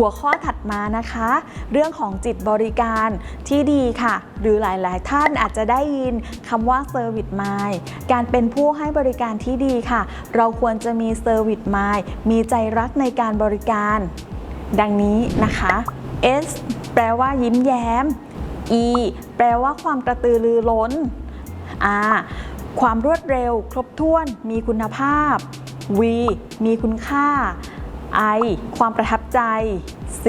หัวข้อถัดมานะคะ เรื่องของจิตบริการที่ดีค่ะ หรือหลาย ๆ ท่านอาจจะได้ยินคำว่า Service Mind การเป็นผู้ให้บริการที่ดีค่ะ เราควรจะมี Service Mind มีใจรักในการบริการ ดังนี้นะคะ S แปลว่ายิ้มแย้ม E แปลว่าความกระตือรือร้น R ความรวดเร็ว ครบถ้วน มีคุณภาพ V มีคุณค่า I ความประทับใจ C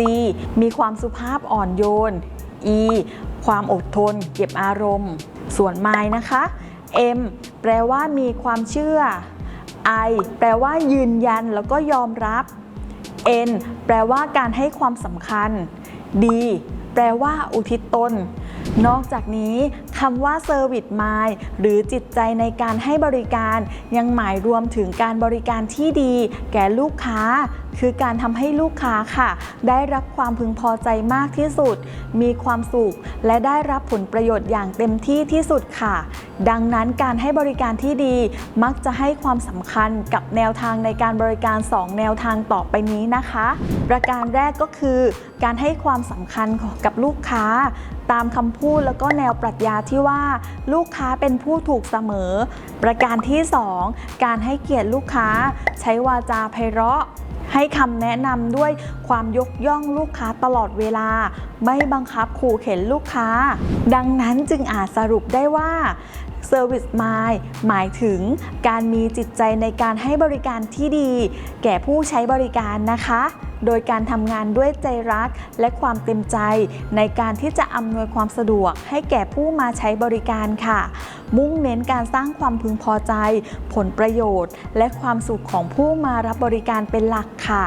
มีความสุภาพอ่อนโยน E ความอดทน เก็บอารมณ์ ส่วน My นะคะ M แปลว่ามีความเชื่อ I แปลว่ายืนยันแล้วก็ยอมรับ N แปลว่าการให้ความสำคัญ D แปลว่าอุทิศตน นอกจากนี้คำว่า Service Mind หรือจิตใจในการให้บริการ ยังหมายรวมถึงการบริการที่ดี แก่ลูกค้าคือการทำให้ลูกค้าค่ะ ได้รับความพึงพอใจมากที่สุด มีความสุข และได้รับผลประโยชน์อย่างเต็มที่ที่สุดค่ะ ดังนั้นการให้บริการที่ดีมักจะให้ความสำคัญกับแนวทางในการบริการ 2 แนวทางต่อไปนี้นะคะ ประการแรกก็คือ การให้ความสำคัญกับลูกค้า ตามคำพูดแล้วก็แนวปรัชญาที่ว่า ลูกค้าเป็นผู้ถูกเสมอ ประการที่ 2 การให้เกียรติลูกค้า ใช้วาจาไพเราะ ให้คำแนะนำด้วยความยกย่องลูกค้าตลอดเวลา ไม่บังคับขู่เข็นลูกค้า ดังนั้นจึงอาจสรุปได้ว่า Service Mind หมายถึงการมีจิตใจในการให้บริการที่ดี แก่ผู้ใช้บริการนะคะ โดยการทำงานด้วยใจรักและความเต็มใจ ในการที่จะอำนวยความสะดวกให้แก่ผู้มาใช้บริการค่ะ มุ่งเน้นการสร้างความพึงพอใจ ผลประโยชน์ และความสุขของผู้มารับบริการเป็นหลักค่ะ